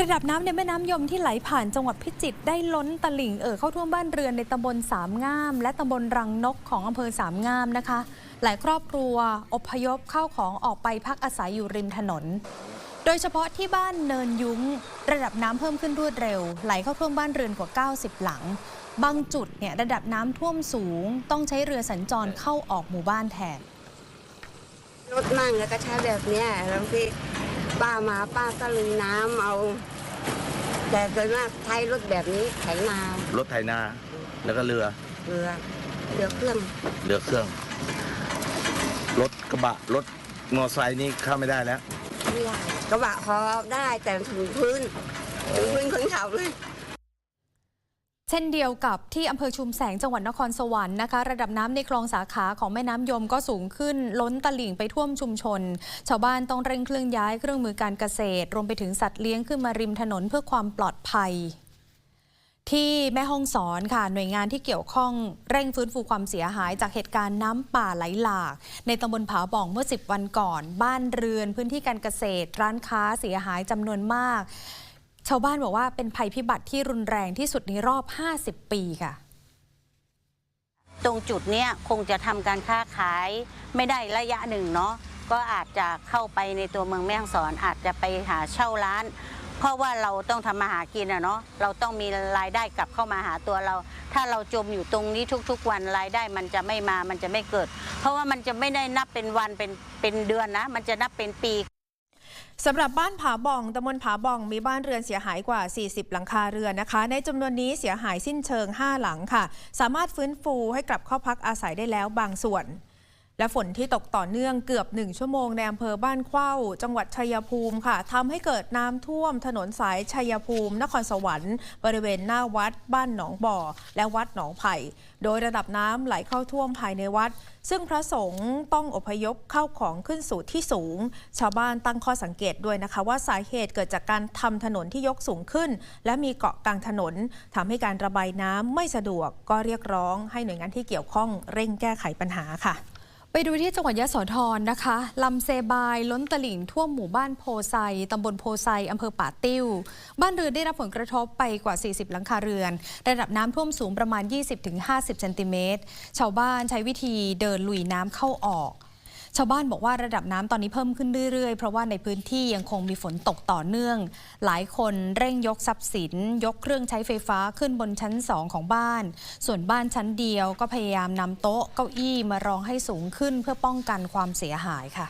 ระดับน้ำในแม่น้ำยมที่ไหลผ่านจังหวัดพิจิตรได้ล้นตลิ่งเอ่อเข้าท่วมบ้านเรือนในตำบลสามงาม และตำบลรังนกของอำเภอสามงามนะคะ หลายครอบครัวอพยพเข้าของออกไปพักอาศัยอยู่ริมถนน โดยเฉพาะที่บ้านเนินยุ้ง ระดับน้ำเพิ่มขึ้นรวดเร็ว ไหลเข้าท่วมบ้านเรือนกว่า 90 หลัง บางจุดเนี่ยระดับน้ำท่วมสูง ต้องใช้เรือสัญจรเข้าออกหมู่บ้านแทนรถนั่งแล้วก็ใช้แบบเนี้ยแล้วที่ ป้ามาป้าก็ลุยน้ำเอา แต่โดยมากใช้รถแบบนี้ไถนารถไถนาแล้วก็เรือเรือเรือเครื่องเรือเครื่อง รถกระบะรถมอเตอร์ไซค์นี่เข้าไม่ได้แล้วไม่ได้กระบะพอได้แต่ถึงพื้นถึงพื้นคนเขาเลย เช่นเดียวกับที่อำเภอชุมแสงจังหวัดนครสวรรค์นะคะ ระดับน้ำในคลองสาขาของแม่น้ำยมก็สูงขึ้นล้นตลิ่งไปท่วมชุมชน ชาวบ้านต้องเร่งเครื่องย้ายเครื่องมือการเกษตร รวมไปถึงสัตว์เลี้ยงขึ้นมาริมถนนเพื่อความปลอดภัยที่แม่ห้องสอนค่ะ หน่วยงานที่เกี่ยวข้องเร่งฟื้นฟูความเสียหายจากเหตุการณ์น้ำป่าไหลหลาก ในตำบลผาบ่องเมื่อ 10 วันก่อน บ้านเรือน พื้นที่การเกษตร ร้านค้าเสียหายจำนวนมาก ชาวบ้านบอกว่าเป็นภัยพิบัติที่รุนแรงที่สุดในรอบ 50 ปีค่ะ ตรงจุดเนี้ยคงจะทำการค้าขายไม่ได้ระยะหนึ่งเนาะก็อาจจะเข้าไปในตัวเมืองแม่ฮ่องสอนอาจจะไปหาเช่าร้าน เพราะว่าเราต้องทำมาหากินอะเนาะเราต้องมีรายได้กลับเข้ามาหาตัวเรา ถ้าเราจมอยู่ตรงนี้ทุก ๆ วันรายได้มันจะไม่มามันจะไม่เกิด เพราะว่ามันจะไม่ได้นับเป็นวันเป็นเป็นเดือนนะ มันจะนับเป็นปี สำหรับบ้านผาบ่องตำบลผาบ่องมีบ้านเรือนเสียหายกว่า 40 หลังคาเรือนนะคะ ในจำนวนนี้เสียหายสิ้นเชิง 5 หลังค่ะ สามารถฟื้นฟูให้กลับเข้าพักอาศัยได้แล้วบางส่วน และฝนที่ตกต่อเนื่องเกือบ1ชั่วโมงในอำเภอบ้านเข้าจังหวัดชัยภูมิค่ะทำให้เกิดน้ำท่วมถนนสายชัยภูมิ นครสวรรค์บริเวณหน้าวัดบ้านหนองบ่อ และวัดหนองไผ่ โดยระดับน้ำไหลเข้าท่วมภายในวัด ซึ่งพระสงฆ์ต้องอพยพเข้าของขึ้นสู่ที่สูง ชาวบ้านตั้งข้อสังเกตด้วยนะคะ ว่าสาเหตุเกิดจากการทำถนนที่ยกสูงขึ้น และมีเกาะกลางถนนทำให้การระบายน้ำไม่สะดวกก็เรียกร้องให้หน่วยงานที่เกี่ยวข้องเร่งแก้ไขปัญหาค่ะ ไปดูที่จังหวัดยะโสธรนะคะลำเซบายล้นตลิ่งท่วมหมู่บ้านโพไซตำบลโพไซอำเภอป่าติ้ว บ้านเรือนได้รับผลกระทบไปกว่า 40 หลังคาเรือน ระดับน้ำท่วมสูงประมาณ 20-50 เซนติเมตร ชาวบ้านใช้วิธีเดินลุยน้ำเข้าออก ชาวบ้านบอกว่าระดับน้ำตอนนี้เพิ่มขึ้นเรื่อยๆ เพราะว่าในพื้นที่ยังคงมีฝนตกต่อเนื่อง หลายคนเร่งยกทรัพย์สิน ยกเครื่องใช้ไฟฟ้าขึ้นบนชั้น 2 ของบ้าน ส่วนบ้านชั้นเดียวก็พยายามนำโต๊ะเก้าอี้มารองให้สูงขึ้นเพื่อป้องกันความเสียหายค่ะ